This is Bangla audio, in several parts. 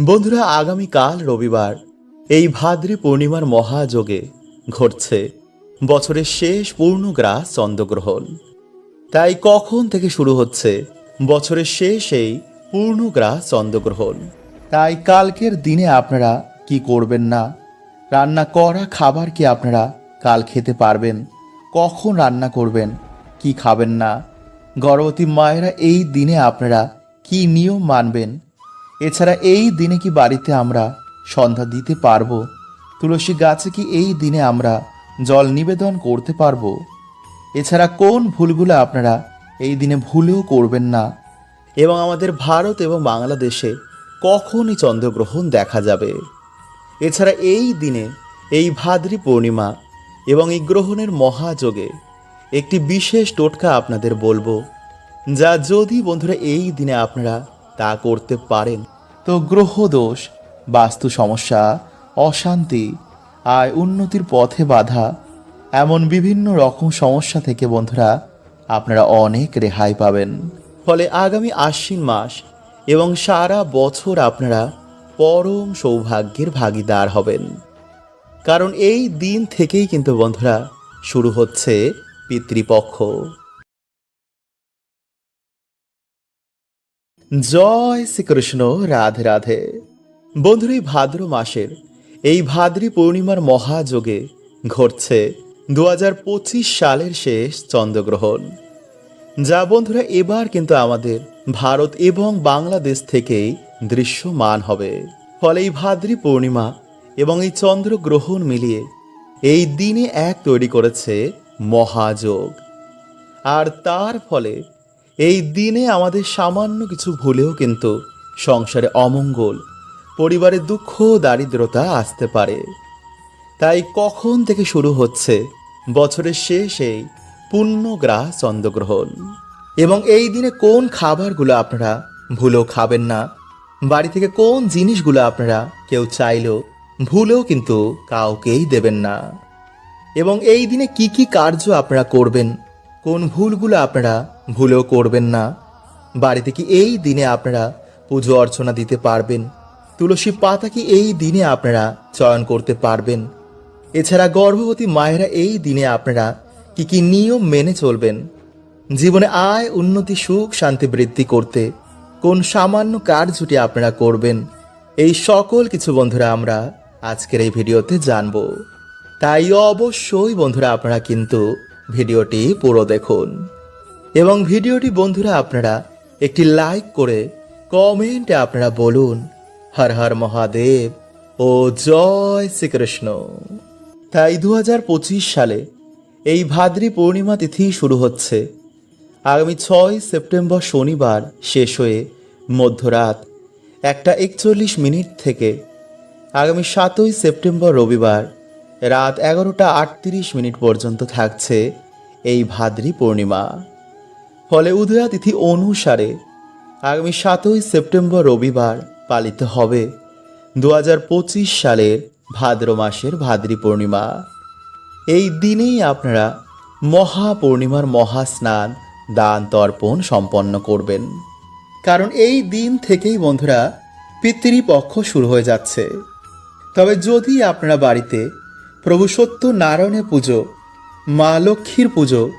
বন্ধুরা, আগামীকাল রবিবার এই ভাদ্রে পূর্ণিমার মহাযোগে ঘটছে বছরের শেষ পূর্ণ পূর্ণগ্রাস চন্দ্রগ্রহণ। তাই কখন থেকে শুরু হচ্ছে বছরের শেষ এই পূর্ণ পূর্ণগ্রাস চন্দ্রগ্রহণ? তাই কালকের দিনে আপনারা কি করবেন না? রান্না করা খাবার কি আপনারা কাল খেতে পারবেন? কখন রান্না করবেন? কি খাবেন না? গর্ভবতী মায়েরা এই দিনে আপনারা কি নিয়ম মানবেন? এছাড়া এই দিনে কি বাড়িতে আমরা সন্ধ্যা দিতে পারব? তুলসী গাছে কি এই দিনে আমরা জল নিবেদন করতে পারব? এছাড়া কোন ভুলগুলো আপনারা এই দিনে ভুলেও করবেন না? এবং আমাদের ভারত এবং বাংলাদেশে কখনই চন্দ্রগ্রহণ দেখা যাবে? এছাড়া এই দিনে এই ভাদ্রি পূর্ণিমা এবং এই গ্রহণের মহাযোগে একটি বিশেষ টোটকা আপনাদের বলব, যা যদি বন্ধুরা এই দিনে আপনারা তা করতে পারেন। তো গ্রহ দোষ, বাস্তু সমস্যা, অশান্তি আয় উন্নতির পথে বাধা এমন বিভিন্ন রকম সমস্যা থেকে বন্ধুরা আপনারা অনেক রেহাই পাবেন। ফলে আগামী আশ্বিন মাস এবং সারা বছর আপনারা পরম সৌভাগ্যের ভাগিদার হবেন। কারণ এই দিন থেকেই কিন্তু বন্ধুরা শুরু হচ্ছে পিতৃপক্ষ। জয় শ্রীকৃষ্ণ, রাধে রাধে। বন্ধুর, এই ভাদ্র মাসের, এই ভাদ্রী পূর্ণিমার মহাযোগে ঘটছে দু হাজার পঁচিশ সালের শেষ চন্দ্রগ্রহণ। যা বন্ধুরা, এবার কিন্তু আমাদের ভারত এবং বাংলাদেশ থেকেই দৃশ্যমান হবে। ফলে এই ভাদ্রী পূর্ণিমা এবং এই চন্দ্রগ্রহণ মিলিয়ে এই দিনে এক তৈরি করেছে মহাযোগ। আর তার ফলে এই দিনে আমাদের সামান্য কিছু ভুলেও কিন্তু সংসারে অমঙ্গল পরিবারে দুঃখ, দারিদ্রতা আসতে পারে। তাই কখন থেকে শুরু হচ্ছে বছরের শেষেই পূর্ণগ্রাস চন্দ্রগ্রহণ? এবং এই দিনে কোন খাবারগুলো আপনারা ভুলেও খাবেন না? বাড়ি থেকে কোন জিনিসগুলো আপনারা কেউ চাইলেও ভুলেও কিন্তু কাউকেই দেবেন না? এবং এই দিনে কি কি কার্য আপনারা করবেন? কোন ভুলগুলো আপনারা ভুলেও করবেন না। বাড়িতে কি এই দিনে আপনারা পুজো অর্চনা দিতে পারবেন? তুলসী পাতা কি এই দিনে আপনারা চয়ন করতে পারবেন? এছাড়া গর্ভবতী মায়েরা এই দিনে আপনারা কি কি নিয়ম মেনে চলবেন? জীবনে আয়, উন্নতি, সুখ, শান্তি বৃদ্ধি করতে কোন সামান্য কার্যটি আপনারা করবেন? এই সকল কিছু বন্ধুরা আমরা আজকের এই ভিডিওতে জানব। তাই অবশ্যই বন্ধুরা আপনারা কিন্তু ভিডিওটি পুরো দেখুন। এবং ভিডিওটি বন্ধুরা আপনারা একটি লাইক করে কমেন্টে আপনারা বলুন, হর হর মহাদেব ও জয় শ্রীকৃষ্ণ। তাই দু হাজার পঁচিশ সালে এই ভাদ্রি পূর্ণিমা তিথি শুরু হচ্ছে। আগামী ছয় সেপ্টেম্বর শনিবার শেষ হয়ে মধ্যরাত একটা একচল্লিশ মিনিট থেকে আগামী সাতই সেপ্টেম্বর রবিবার রাত এগারোটা আটত্রিশ মিনিট পর্যন্ত থাকছে এই ভাদ্রি পূর্ণিমা। ফলে উদয়া তিথি অনুসারে আগামী সাতই সেপ্টেম্বর রবিবার পালিত হবে দু হাজার পঁচিশ সালের ভাদ্র মাসের ভাদ্রি পূর্ণিমা। এই দিনেই আপনারা মহা পূর্ণিমার মহা স্নান দান, তর্পণ সম্পন্ন করবেন। কারণ এই দিন থেকেই বন্ধুরা পিতৃপক্ষ শুরু হয়ে যাচ্ছে। তবে যদি আপনারা বাড়িতে প্রভু সত্য নারায়ণের পুজো, মা লক্ষ্মীর পুজো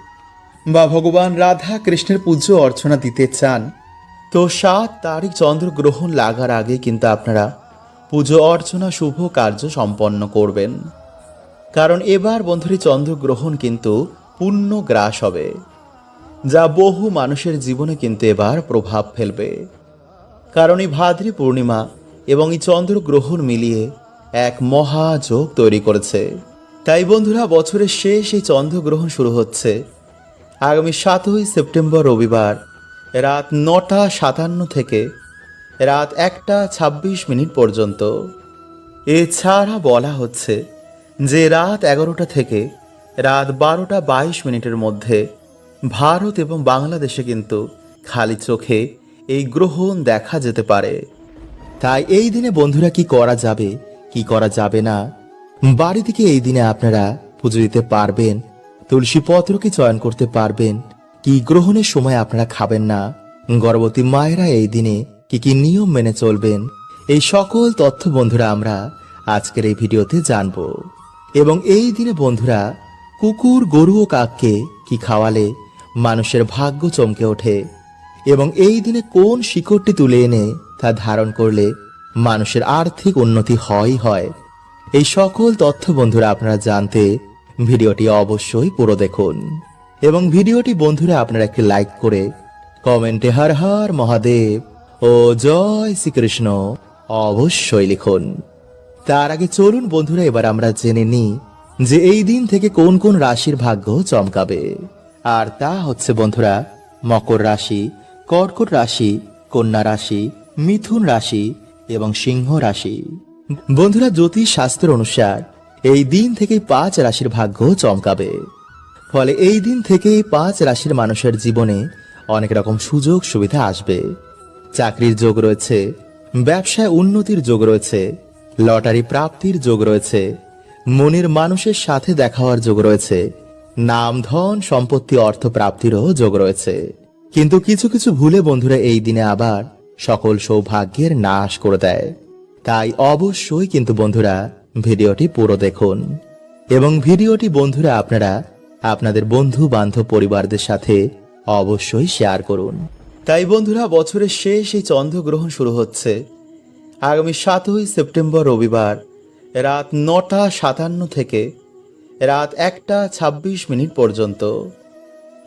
বা ভগবান রাধা কৃষ্ণের পুজো অর্চনা দিতে চান, তো সাত তারিখ চন্দ্রগ্রহণ লাগার আগে কিন্তু আপনারা পুজো অর্চনা শুভ কার্য সম্পন্ন করবেন। কারণ এবার বন্ধুরি চন্দ্রগ্রহণ কিন্তু পূর্ণ গ্রাস হবে, যা বহু মানুষের জীবনে কিন্তু এবার প্রভাব ফেলবে। কারণ এই ভাদ্রী পূর্ণিমা এবং এই চন্দ্রগ্রহণ মিলিয়ে এক মহাযোগ তৈরি করেছে। তাই বন্ধুরা, বছরের শেষ এই চন্দ্রগ্রহণ শুরু হচ্ছে আগামী সাতই সেপ্টেম্বর রবিবার, রাত নটা সাতান্ন থেকে রাত একটা ছাব্বিশ মিনিট পর্যন্ত। এছাড়া বলা হচ্ছে যে রাত এগারোটা থেকে রাত বারোটা বাইশ মিনিটের মধ্যে ভারত এবং বাংলাদেশে কিন্তু খালি চোখে এই গ্রহণ দেখা যেতে পারে। তাই এই দিনে বন্ধুরা কি করা যাবে, কি করা যাবে না, বাড়ি থেকে এই দিনে আপনারা পুজো দিতে পারবেন। তুলসী পত্রকে চয়ন করতে পারবেন? কি গ্রহণের সময় আপনারা খাবেন না? গর্ভবতী মায়েরা এই দিনে কি কি নিয়ম মেনে চলবেন? এই সকল তথ্য বন্ধুরা আমরা আজকের এই ভিডিওতে জানব। এবং এই দিনে বন্ধুরা, কুকুর, গরু ও কাককে কি খাওয়ালে? মানুষের ভাগ্য চমকে ওঠে। এবং এই দিনে কোন শিকড়টি তুলে এনে তা ধারণ করলে মানুষের আর্থিক উন্নতি হয় হয়? এই সকল তথ্য বন্ধুরা আপনারা জানতে ভিডিওটি অবশ্যই পুরো দেখুন। এবং ভিডিওটি বন্ধুরা আপনারা একটি লাইক করে কমেন্টে হর হর মহাদেব ও জয় শ্রীকৃষ্ণ অবশ্যই লিখুন। তার আগে চলুন বন্ধুরা, এবার আমরা জেনে নিই যে এই দিন থেকে কোন কোন রাশির ভাগ্য চমকাবে। আর তা হচ্ছে বন্ধুরা, মকর রাশি, কর্কট রাশি, কন্যা রাশি, মিথুন রাশি এবং সিংহ রাশি। বন্ধুরা জ্যোতিষ শাস্ত্র অনুসার এই দিন থেকে পাঁচ রাশির ভাগ্য চমকাবে। ফলে এই দিন থেকে পাঁচ রাশির মানুষের জীবনে অনেক রকম সুযোগ সুবিধা আসবে। চাকরির যোগ রয়েছে, ব্যবসায় উন্নতির যোগ রয়েছে, লটারি প্রাপ্তির যোগ রয়েছে, মনের মানুষের সাথে দেখা হওয়ার যোগ রয়েছে, নাম, ধন, সম্পত্তি, অর্থ প্রাপ্তিরও যোগ রয়েছে। কিন্তু কিছু কিছু ভুলে বন্ধুরা এই দিনে আবার সকল সৌভাগ্যের নাশ করে দেয়। তাই অবশ্যই কিন্তু বন্ধুরা ভিডিওটি পুরো দেখুন। এবং ভিডিওটি বন্ধুরা আপনারা আপনাদের বন্ধু বান্ধব পরিবারদের সাথে অবশ্যই শেয়ার করুন। তাই বন্ধুরা, বছরের শেষ এই চন্দ্রগ্রহণ শুরু হচ্ছে। আগামী সাতই সেপ্টেম্বর রবিবার রাত নটা সাতান্ন থেকে রাত একটা ছাব্বিশ মিনিট পর্যন্ত।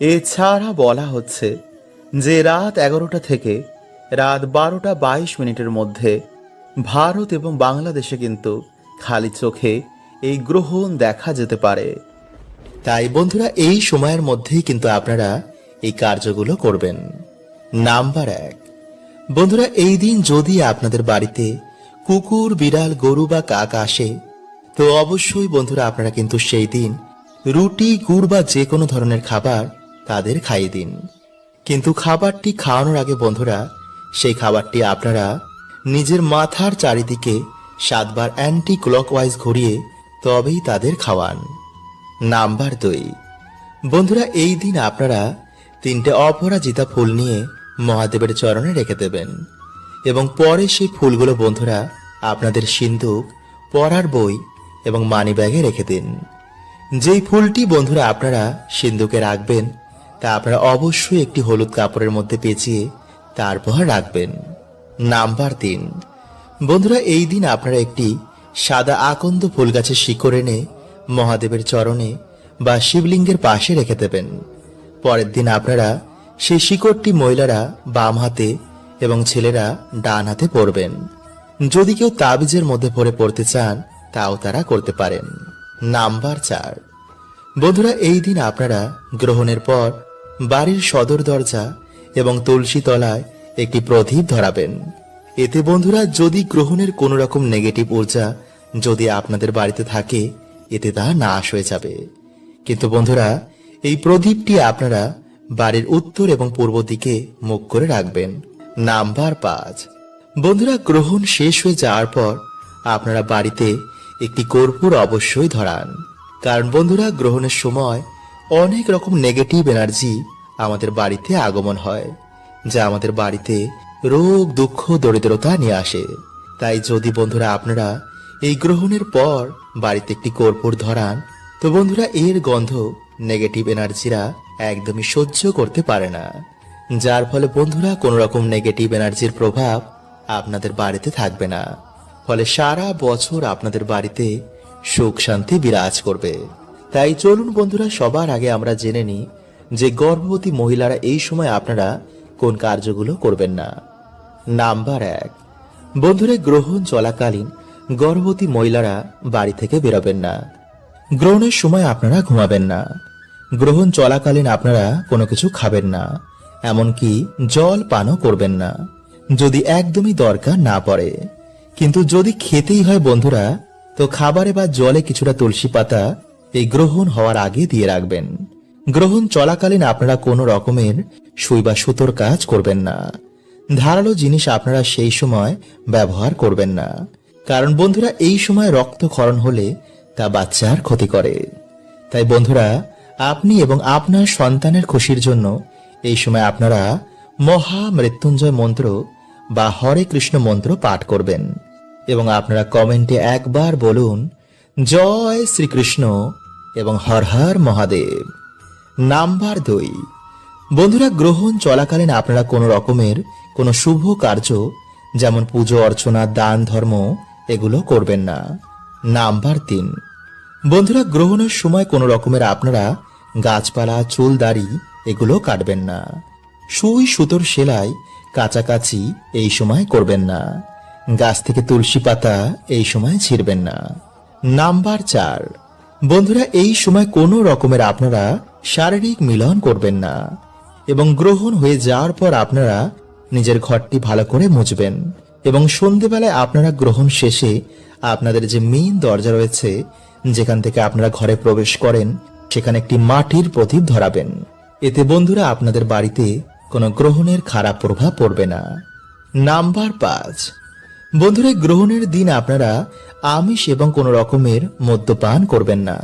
এছাড়া বলা হচ্ছে যে রাত এগারোটা থেকে রাত বারোটা বাইশ মিনিটের মধ্যে ভারত এবং বাংলাদেশে কিন্তু খালি চোখে এই গ্রহণ দেখা যেতে পারে। তাই বন্ধুরা, এই সময়ের মধ্যেই কিন্তু আপনারা এই কার্যগুলো করবেন। নাম্বার এক। বন্ধুরা, এই দিন যদি আপনাদের বাড়িতে কুকুর, বিড়াল, গরু বা কাক আসে, তো অবশ্যই বন্ধুরা আপনারা কিন্তু সেই দিন রুটি, গুড় বা যে কোনো ধরনের খাবার তাদের খাইয়ে দিন। কিন্তু খাবারটি খাওয়ানোর আগে বন্ধুরা, সেই খাবারটি আপনারা নিজের মাথার চারিদিকে সাতবার অ্যান্টি ক্লকওয়াইজ ঘুরিয়ে তবেই তাদের খাওয়ান। নাম্বার দুই। বন্ধুরা, এই দিন আপনারা তিনটে অপরাজিতা ফুল নিয়ে মহাদেবের চরণে রেখে দেবেন। এবং পরে সেই ফুলগুলো বন্ধুরা আপনাদের সিন্দুক পড়ার বই এবং মানি ব্যাগে রেখে দিন। যেই ফুলটি বন্ধুরা আপনারা সিন্দুকে রাখবেন, তা আপনারা অবশ্যই একটি হলুদ কাপড়ের মধ্যে পেঁচিয়ে তারপর রাখবেন। নাম্বার তিন। বন্ধুরা, এই দিন আপনারা একটি সাদা আকন্দ ফুল গাছের শিকড় এনে মহাদেবের চরণে বা শিবলিঙ্গের পাশে রেখে দেবেন। পরের দিন আপনারা সেই শিকড়টি মহিলারা বাম হাতে এবং ছেলেরা ডান হাতে পরবেন। যদি কেউ তাবিজের মধ্যে পড়ে পড়তে চান, তাও তারা করতে পারেন। নাম্বার চার। বন্ধুরা, এই দিন আপনারা গ্রহণের পর বাড়ির সদর দরজা এবং তুলসী তলায় একটি প্রদীপ ধরাবেন। এতে বন্ধুরা, যদি গ্রহণের কোনো রকম নেগেটিভ ঊর্জা যদি আপনাদের বাড়িতে থাকে, এতে তা নাশ হয়ে যাবে। কিন্তু বন্ধুরা, এই প্রদীপটি আপনারা বাড়ির উত্তর এবং পূর্ব দিকে মুখ করে রাখবেন। নাম্বার পাঁচ। বন্ধুরা, গ্রহণ শেষ হয়ে যাওয়ার পর আপনারা বাড়িতে একটি কর্পূর অবশ্যই ধরান। কারণ বন্ধুরা, গ্রহণের সময় অনেক রকম নেগেটিভ এনার্জি আমাদের বাড়িতে আগমন হয়, যা আমাদের বাড়িতে রোগ, দুঃখ, দরিদ্রতা নিয়ে আসে। তাই যদি বন্ধুরা আপনারা এই গ্রহণের পর বাড়িতে একটি কর্পূর ধরান, তো বন্ধুরা এর গন্ধ নেগেটিভ এনার্জিরা একদমই সহ্য করতে পারে না। যার ফলে বন্ধুরা কোনো রকম নেগেটিভ এনার্জির প্রভাব আপনাদের বাড়িতে থাকবে না। ফলে সারা বছর আপনাদের বাড়িতে সুখ শান্তি বিরাজ করবে। তাই চলুন বন্ধুরা, সবার আগে আমরা জেনে নিই যে গর্ভবতী মহিলারা এই সময় আপনারা কোন কার্যগুলো করবেন না। নাম্বার এক। বন্ধুরা গ্রহণ চলাকালীন গর্ভবতী মহিলারা বাড়ি থেকে বেরোবেন না। গ্রহণের সময় আপনারা ঘুমাবেন না। গ্রহণ চলাকালীন আপনারা কোনো কিছু খাবেন না। এমনকি জল পানও করবেন না। যদি একদমই দরকার না পড়ে। কিন্তু যদি খেতেই হয় বন্ধুরা, তো খাবারে বা জলে কিছুটা তুলসী পাতা এই গ্রহণ হওয়ার আগে দিয়ে রাখবেন। গ্রহণ চলাকালীন আপনারা কোনো রকমের সুই বা সুতোর কাজ করবেন না। ধারালো জিনিস আপনারা সেই সময় ব্যবহার করবেন না। কারণ বন্ধুরা, এই সময় রক্তক্ষরণ হলে তা বাচ্চার ক্ষতি করে। তাই বন্ধুরা, আপনি এবং আপনার সন্তানের খুশির জন্য এই সময় আপনারা মহা মৃত্যুঞ্জয় মন্ত্র বা হরে কৃষ্ণ মন্ত্র পাঠ করবেন। এবং আপনারা কমেন্টে একবার বলুন, জয় শ্রীকৃষ্ণ এবং হর হর মহাদেব। নাম্বার দুই বন্ধুরা, গ্রহণ চলাকালীন আপনারা কোনো রকমের কোনো শুভ কার্য, যেমন পুজো, অর্চনা, দান, ধর্ম, এগুলো করবেন না। নাম্বার তিন। বন্ধুরা, গ্রহণের সময় কোনো রকমের আপনারা গাছপালা, চুল, দাড়ি এগুলো কাটবেন না। সুই, সুতোর সেলাই কাছাকাছি এই সময় করবেন না। গাছ থেকে তুলসী পাতা এই সময় ছিঁড়বেন না। নাম্বার চার। বন্ধুরা, এই সময় কোনো রকমের আপনারা শারীরিক মিলন করবেন না। এবং গ্রহণ হয়ে যাওয়ার পর আপনারা নিজের ঘরটি ভালো করে মুছবেন। এবং সন্ধেবেলায় আপনারা গ্রহণ শেষে আপনাদের যে মেইন দরজা রয়েছে, যেখান থেকে আপনারা ঘরে প্রবেশ করেন, সেখানে একটি মাটির প্রদীপ ধরাবেন। এতে বন্ধুরা আপনাদের বাড়িতে কোনো গ্রহণের খারাপ প্রভাব পড়বে না। নাম্বার পাঁচ। বন্ধুরা গ্রহণের দিন আপনারা আমিষ এবং কোনো রকমের মদ্যপান করবেন না।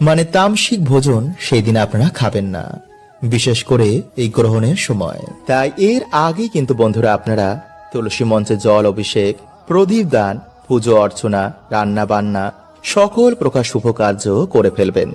মানে তামসিক ভোজন সেই দিন আপনারা খাবেন না। বিশেষ করে এই গ্রহণের সময়। তাই এর আগে কিন্তু বন্ধুরা আপনারা তুলসী মঞ্চে জল অভিষেক, প্রদীপ দান, পুজো অর্চনা, রান্না বান্না, সকল প্রকার শুভ কার্য করে ফেলবেন।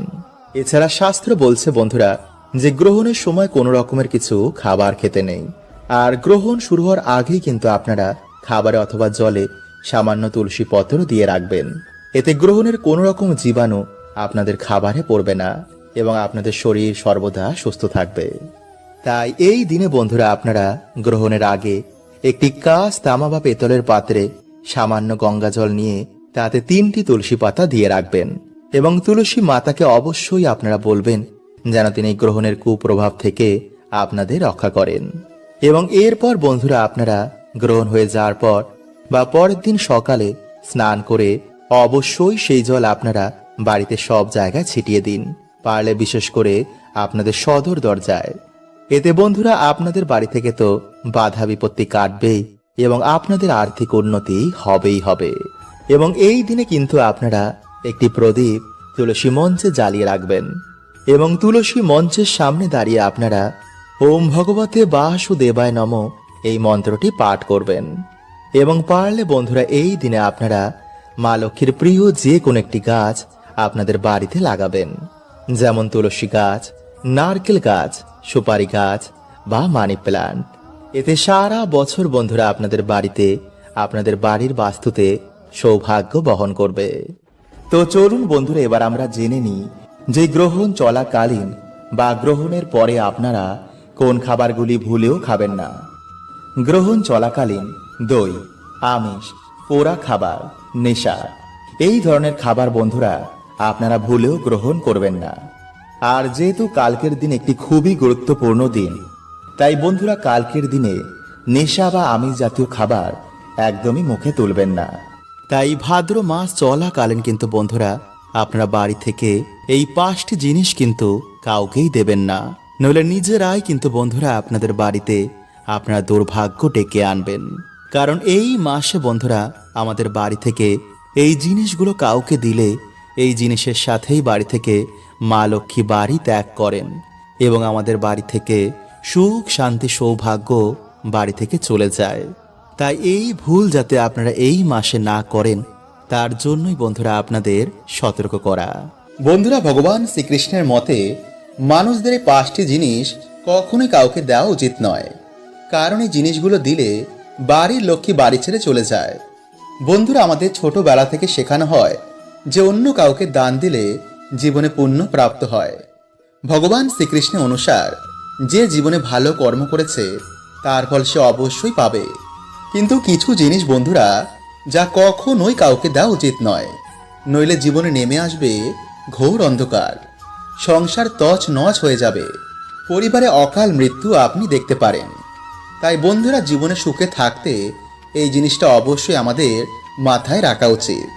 এছাড়া শাস্ত্র বলছে বন্ধুরা যে গ্রহণের সময় কোনো রকমের কিছু খাবার খেতে নেই। আর গ্রহণ শুরু হওয়ার আগেই কিন্তু আপনারা খাবারে অথবা জলে সামান্য তুলসী পত্র দিয়ে রাখবেন। এতে গ্রহণের কোনো রকম জীবাণু আপনাদের খাবারে পড়বে না। এবং আপনাদের শরীর সর্বদা সুস্থ থাকবে। তাই এই দিনে বন্ধুরা আপনারা গ্রহণের আগে একটি কাঁচ তামা বা পেতলের পাত্রে সামান্য গঙ্গা জল নিয়ে তাতে তিনটি তুলসী পাতা দিয়ে রাখবেন এবং তুলসী মাতাকে অবশ্যই আপনারা বলবেন যেন তিনি গ্রহণের কুপ্রভাব থেকে আপনাদের রক্ষা করেন। এবং এরপর বন্ধুরা আপনারা গ্রহণ হয়ে যাওয়ার পর বা পরের দিন সকালে স্নান করে অবশ্যই সেই জল আপনারা বাড়িতে সব জায়গায় ছিটিয়ে দিন। পারলে বিশেষ করে আপনাদের সদর দরজায়। এতে বন্ধুরা আপনাদের বাড়ি থেকে তো বাধা বিপত্তি কাটবেই এবং আপনাদের আর্থিক উন্নতি হবেই হবে। এবং এই দিনে কিন্তু আপনারা একটি প্রদীপ তুলসী মঞ্চে জ্বালিয়ে রাখবেন এবং তুলসী মঞ্চের সামনে দাঁড়িয়ে আপনারা ওম ভগবতে বাসুদেবায় নম এই মন্ত্রটি পাঠ করবেন। এবং পারলে বন্ধুরা এই দিনে আপনারা মা লক্ষ্মীর প্রিয় যে কোনো একটি গাছ আপনাদের বাড়িতে লাগাবেন। যেমন তুলসী গাছ, নারকেল গাছ, সুপারি গাছ বা মানি প্ল্যান্ট এতে সারা বছর বন্ধুরা আপনাদের বাড়িতে, আপনাদের বাড়ির বাস্তুতে সৌভাগ্য বহন করবে। তো চলুন বন্ধুরা, এবার আমরা জেনে নিই যে গ্রহণ চলাকালীন বা গ্রহণের পরে আপনারা কোন খাবারগুলি ভুলেও খাবেন না। গ্রহণ চলাকালীন দই, আমিষ, পোড়া খাবার, নেশা, এই ধরনের খাবার বন্ধুরা আপনারা ভুলেও গ্রহণ করবেন না। আর যেহেতু কালকের দিন একটি খুবই গুরুত্বপূর্ণ দিন, তাই বন্ধুরা কালকের দিনে নেশা বা আমিষ জাতীয় খাবার একদমই মুখে তুলবেন না। তাই ভাদ্র মাস চলাকালীন কিন্তু বন্ধুরা, আপনারা বাড়ি থেকে এই পাঁচটি জিনিস কিন্তু কাউকেই দেবেন না। নইলে নিজেরাই কিন্তু বন্ধুরা আপনাদের বাড়িতে আপনারা দুর্ভাগ্য ডেকে আনবেন। কারণ এই মাসে বন্ধুরা, আমাদের বাড়ি থেকে এই জিনিসগুলো কাউকে দিলে এই জিনিসের সাথেই বাড়ি থেকে মা লক্ষ্মী বাড়ি ত্যাগ করেন এবং আমাদের বাড়ি থেকে সুখ, শান্তি, সৌভাগ্য বাড়ি থেকে চলে যায়। তাই এই ভুল যাতে আপনারা এই মাসে না করেন, তার জন্যই বন্ধুরা আপনাদের সতর্ক করা। বন্ধুরা, ভগবান শ্রীকৃষ্ণের মতে মানুষদের এই পাঁচটি জিনিস কখনোই কাউকে দেওয়া উচিত নয়। কারণ এই জিনিসগুলো দিলে বাড়ির লক্ষ্মী বাড়ি ছেড়ে চলে যায়। বন্ধুরা, আমাদের ছোটবেলা থেকে শেখানো হয় যে অন্য কাউকে দান দিলে জীবনে পুণ্য প্রাপ্ত হয়। ভগবান শ্রীকৃষ্ণের অনুসার, যে জীবনে ভালো কর্ম করেছে, তার ফল সে অবশ্যই পাবে। কিন্তু কিছু জিনিস বন্ধুরা, যা কখনোই কাউকে দেওয়া উচিত নয়। নইলে জীবনে নেমে আসবে ঘোর অন্ধকার। সংসার তছ নচ হয়ে যাবে। পরিবারে অকাল মৃত্যু আপনি দেখতে পারেন। তাই বন্ধুরা, জীবনে সুখে থাকতে এই জিনিসটা অবশ্যই আমাদের মাথায় রাখা উচিত।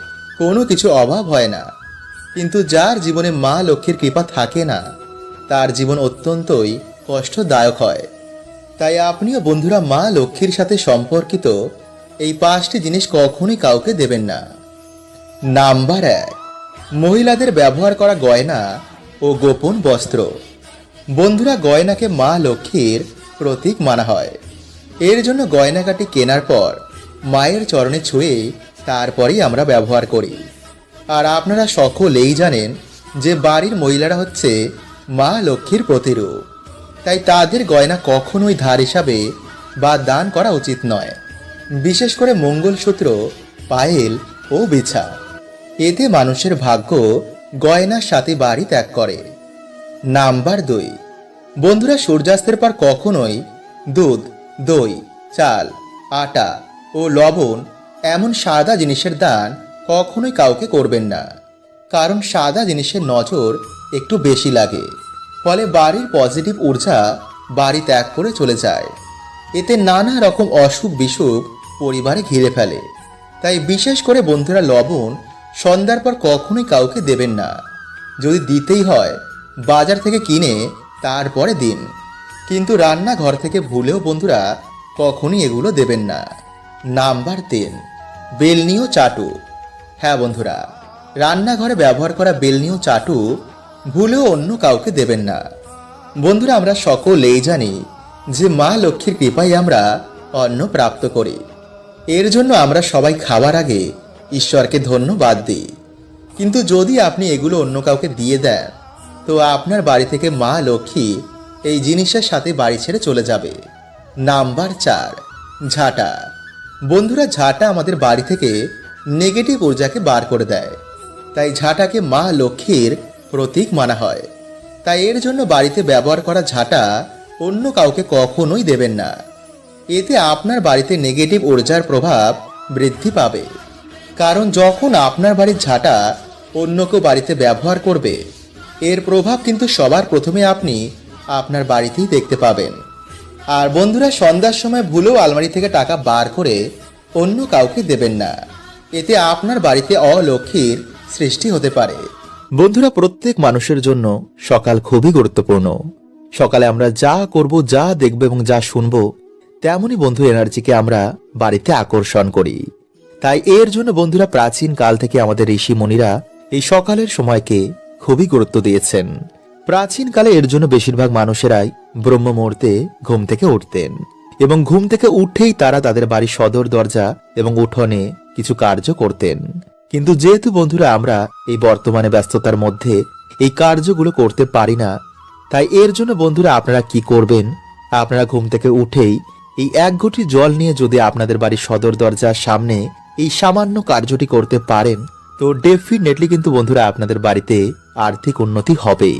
কোনো কিছু অভাব হয় না। কিন্তু যার জীবনে মা লক্ষ্মীর কৃপা থাকে না, তার জীবন অত্যন্তই কষ্টদায়ক হয়। তাই আপনিও বন্ধুরা মা লক্ষ্মীর সাথে সম্পর্কিত এই পাঁচটি জিনিস কখনোই কাউকে দেবেন না। নাম্বার এক, মহিলাদের ব্যবহার করা গয়না ও গোপন বস্ত্র। বন্ধুরা, গয়নাকে মা লক্ষ্মীর প্রতীক মানা হয়। এর জন্য গয়নাকাটি কেনার পর মায়ের চরণে ছুঁয়ে তারপরেই আমরা ব্যবহার করি। আর আপনারা সকলেই জানেন যে বাড়ির মহিলারা হচ্ছে মা লক্ষ্মীর প্রতিরূপ। তাই তাদের গয়না কখনোই ধার হিসাবে বা দান করা উচিত নয়। বিশেষ করে মঙ্গলসূত্র, পায়েল ও বিছা। এতে মানুষের ভাগ্য গয়নার সাথে বাড়ি ত্যাগ করে। নাম্বার দুই। বন্ধুরা, সূর্যাস্তের পর কখনোই দুধ, দই, চাল, আটা ও লবণ এমন সাদা জিনিসের দান কখনোই কাউকে করবেন না, কারণ সাদা জিনিসের নজর একটু বেশি লাগে, ফলে বাড়ির পজিটিভ ঊর্জা বাড়ি ত্যাগ করে চলে যায়। এতে নানা রকম অসুখ বিসুখ পরিবারে ঘিরে ফেলে। তাই বিশেষ করে বন্ধুরা লবণ সন্ধ্যার পর কখনোই কাউকে দেবেন না। যদি দিতেই হয়, বাজার থেকে কিনে তারপরে দিন। কিন্তু রান্নাঘর থেকে ভুলেও বন্ধুরা কখনই এগুলো দেবেন না। নাম্বার তিন। বেলনিও চাটু। হ্যাঁ বন্ধুরা, রান্নাঘরে ব্যবহার করা বেলনিও চাটু ভুলেও অন্য কাউকে দেবেন না। বন্ধুরা, আমরা সকলেই জানি যে মা লক্ষ্মীর কৃপায় আমরা অন্ন প্রাপ্ত করি। এর জন্য আমরা সবাই খাবার আগে ঈশ্বরকে ধন্যবাদ দিই। কিন্তু যদি আপনি এগুলো অন্য কাউকে দিয়ে দেন, তো আপনার বাড়ি থেকে মা লক্ষ্মী এই জিনিসের সাথে বাড়ি ছেড়ে চলে যাবে। নাম্বার চার, ঝাঁটা। বন্ধুরা ঝাঁটা আমাদের বাড়ি থেকে নেগেটিভ ঊর্জাকে বার করে দেয়। তাই ঝাঁটাকে মা লক্ষ্মীর প্রতীক মানা হয়। তাই এর জন্য বাড়িতে ব্যবহার করা ঝাঁটা অন্য কাউকে কখনোই দেবেন না। এতে আপনার বাড়িতে নেগেটিভ ঊর্জার প্রভাব বৃদ্ধি পাবে। কারণ যখন আপনার বাড়ির ঝাঁটা অন্য কেউ বাড়িতে ব্যবহার করবে, এর প্রভাব কিন্তু সবার প্রথমে আপনি আপনার বাড়িতেই দেখতে পাবেন। আর বন্ধুরা সন্ধ্যার সময় ভুলেও আলমারি থেকে টাকা বার করে অন্য কাউকে দেবেন না। এতে আপনার বাড়িতে অলক্ষীর সৃষ্টি হতে পারে। বন্ধুরা প্রত্যেক মানুষের জন্য সকাল খুবই গুরুত্বপূর্ণ। সকালে আমরা যা করব, যা দেখব এবং যা শুনব, তেমনই বন্ধু এনার্জিকে আমরা বাড়িতে আকর্ষণ করি। তাই এর জন্য বন্ধুরা প্রাচীন কাল থেকে আমাদের ঋষি মুনিরা এই সকালের সময়কে খুবই গুরুত্ব দিয়েছেন। প্রাচীন কালে এর জন্য বেশিরভাগ মানুষেরাই ব্রহ্ম মুহূর্তে ঘুম থেকে উঠতেন এবং ঘুম থেকে উঠেই তারা তাদের বাড়ির সদর দরজা এবং উঠোনে কিছু কার্য করতেন। কিন্তু যেহেতু বন্ধুরা আমরা এই বর্তমানে ব্যস্ততার মধ্যে এই কার্যগুলো করতে পারি না, তাই এর জন্য বন্ধুরা আপনারা কি করবেন? আপনারা ঘুম থেকে উঠেই এই এক ঘটি জল নিয়ে যদি আপনাদের বাড়ির সদর দরজার সামনে এই সামান্য কার্যটি করতে পারেন, তো ডেফিনেটলি কিন্তু বন্ধুরা আপনাদের বাড়িতে আর্থিক উন্নতি হবেই।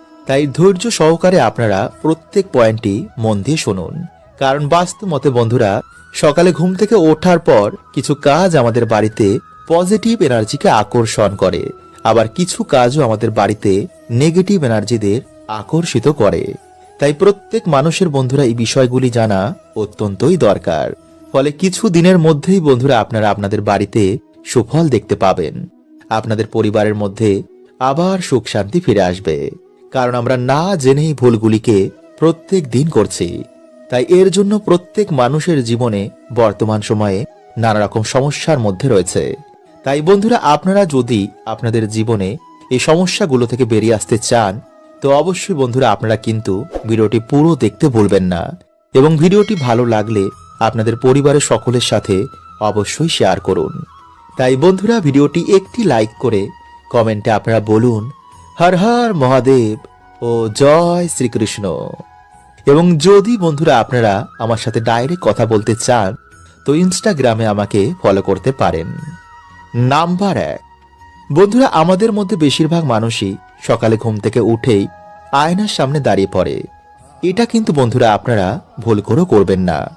তাই ধৈর্য সহকারে আপনারা প্রত্যেক পয়েন্টটি মন দিয়ে শুনুন। কারণ বাস্তব মতে বন্ধুরা, সকালে ঘুম থেকে ওঠার পর কিছু কাজ আমাদের বাড়িতে পজিটিভ এনার্জিকে আকর্ষণ করে। আবার কিছু কাজও আমাদের বাড়িতে নেগেটিভ এনার্জিদের আকর্ষিত করে। তাই প্রত্যেক মানুষের বন্ধুরা এই বিষয়গুলি জানা অত্যন্তই দরকার। ফলে কিছু দিনের মধ্যেই বন্ধুরা আপনারা আপনাদের বাড়িতে সুফল দেখতে পাবেন। আপনাদের পরিবারের মধ্যে আবার সুখ শান্তি ফিরে আসবে। কারণ আমরা না জেনেই ভুলগুলিকে প্রত্যেক দিন করছি। তাই এর জন্য প্রত্যেক মানুষের জীবনে বর্তমান সময়ে নানা রকম সমস্যার মধ্যে রয়েছে। তাই বন্ধুরা, আপনারা যদি আপনাদের জীবনে এই সমস্যাগুলো থেকে বেরিয়ে আসতে চান, তো অবশ্যই বন্ধুরা, আপনারা কিন্তু ভিডিওটি পুরো দেখতে ভুলবেন না। এবং ভিডিওটি ভালো লাগলে আপনাদের পরিবারের সকলের সাথে অবশ্যই শেয়ার করুন। তাই বন্ধুরা, ভিডিওটি একটি লাইক করে কমেন্টে আপনারা বলুন হর হর মহাদেব ও জয় শ্রীকৃষ্ণ। এবং যদি বন্ধুরা আপনারা আমার সাথে ডাইরেক্ট কথা বলতে চান, তো ইনস্টাগ্রামে আমাকে ফলো করতে পারেন। নাম্বার এক। বন্ধুরা, আমাদের মধ্যে বেশিরভাগ মানুষই সকালে ঘুম থেকে উঠেই আয়নার সামনে দাঁড়িয়ে পড়ে। এটা কিন্তু বন্ধুরা আপনারা ভুল করেও করবেন না।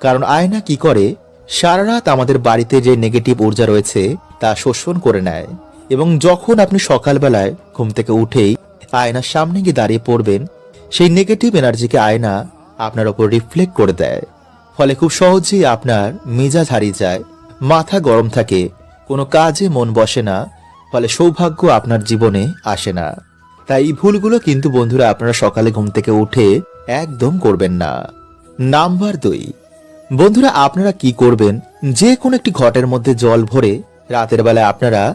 কারণ আয়না কি করে? সারা রাত আমাদের বাড়িতে যে নেগেটিভ ঊর্জা রয়েছে, তা শোষণ করে নেয়। এবং যখন আপনি সকালবেলায় ঘুম থেকে উঠেই আয়নার সামনে গিয়ে দাঁড়িয়ে পড়বেন, সেই নেগেটিভ এনার্জিকে আয়না আপনার ওপর রিফ্লেক্ট করে দেয়। ফলে খুব সহজেই আপনার মেজাজ হারিয়ে যায়, মাথা গরম থাকে, কোনো কাজে মন বসে না, ফলে সৌভাগ্য আপনার জীবনে আসে না। তাই এই ভুলগুলো কিন্তু বন্ধুরা আপনারা সকালে ঘুম থেকে উঠে একদম করবেন না। নাম্বার দুই, বন্ধুরা আপনারা কি করবেন? যে কোনো একটি ঘটের মধ্যে জল ভরে রাতের বেলায় আপনারা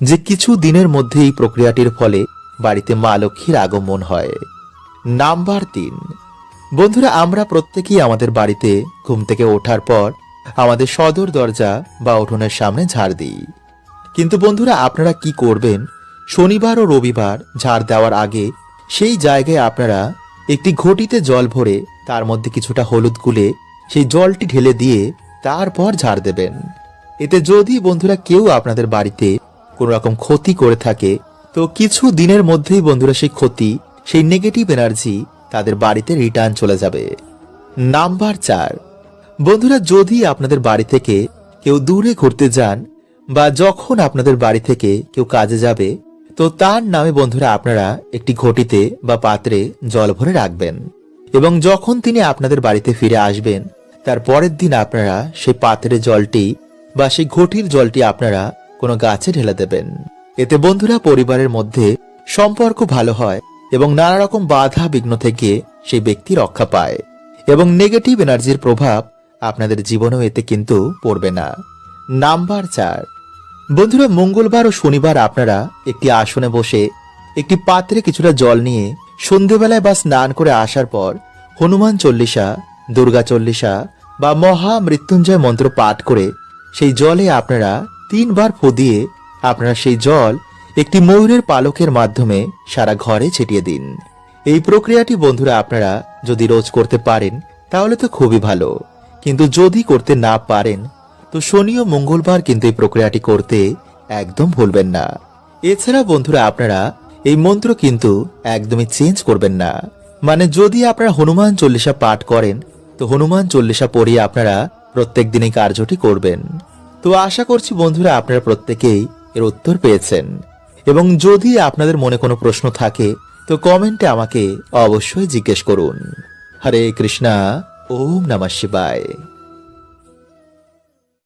যে কিছু দিনের মধ্যে এই প্রক্রিয়াটির ফলে বাড়িতে মা লক্ষ্মীর আগমন হয়। নাম্বার তিন। বন্ধুরা, আমরা প্রত্যেকেই আমাদের বাড়িতে ঘুম থেকে ওঠার পর আমাদের সদর দরজা বা উঠোনের সামনে ঝাড় দিই। কিন্তু বন্ধুরা, আপনারা কি করবেন? শনিবার ও রবিবার ঝাড় দেওয়ার আগে সেই জায়গায় আপনারা একটি ঘটিতে জল ভরে তার মধ্যে কিছুটা হলুদ গুলে সেই জলটি ঢেলে দিয়ে তারপর ঝাড় দেবেন। এতে যদি বন্ধুরা কেউ আপনাদের বাড়িতে কোনো রকম ক্ষতি করে থাকে। তো কিছু দিনের মধ্যেই বন্ধুরা সেই ক্ষতি, সেই নেগেটিভ এনার্জি তাদের বাড়িতে রিটার্ন চলে যাবে। নাম্বার চার। বন্ধুরা, যদি আপনাদের বাড়ি থেকে কেউ দূরে ঘুরতে যান বা যখন আপনাদের বাড়ি থেকে কেউ কাজে যাবে, তো তার নামে বন্ধুরা আপনারা একটি ঘটিতে বা পাত্রে জল ভরে রাখবেন। এবং যখন তিনি আপনাদের বাড়িতে ফিরে আসবেন, তার পরের দিন আপনারা সেই পাত্রের জলটি বা সেই ঘটির জলটি আপনারা কোনো গাছে ঢেলে দেবেন। এতে বন্ধুরা পরিবারের মধ্যে সম্পর্ক ভালো হয় এবং নানা রকম বাধা বিঘ্ন থেকে সেই ব্যক্তি রক্ষা পায় এবং নেগেটিভ এনার্জির প্রভাব আপনাদের জীবনেও এতে কিন্তু পড়বে না। নাম্বার চার। বন্ধুরা, মঙ্গলবার ও শনিবার আপনারা একটি আসনে বসে একটি পাত্রে কিছুটা জল নিয়ে সন্ধেবেলায় বা স্নান করে আসার পর হনুমান চল্লিশা, দুর্গা চল্লিশা বা মহা মৃত্যুঞ্জয় মন্ত্র পাঠ করে সেই জলে আপনারা তিনবার ফু আপনারা সেই জল একটি ময়ূরের পালকের মাধ্যমে সারা ঘরে ছিটিয়ে দিন। এই প্রক্রিয়াটি বন্ধুরা আপনারা যদি রোজ করতে পারেন, তাহলে তো খুবই ভালো। কিন্তু যদি করতে না পারেন, তো শনি ও মঙ্গলবার কিন্তু এই প্রক্রিয়াটি করতে একদম ভুলবেন না। এছাড়া বন্ধুরা আপনারা এই মন্ত্র কিন্তু একদমই চেঞ্জ করবেন না। মানে যদি আপনারা হনুমান চল্লিশা পাঠ করেন, তো হনুমান চল্লিশা পড়িয়ে আপনারা প্রত্যেক দিনই কার্যটি করবেন। তো আশা করছি বন্ধুরা আপনারা প্রত্যেকেই এর উত্তর পেয়েছেন। এবং যদি আপনাদের মনে কোনো প্রশ্ন থাকে, তো কমেন্টে আমাকে অবশ্যই জিজ্ঞেস করুন। হরে কৃষ্ণা, ওম নমঃ শিবায়।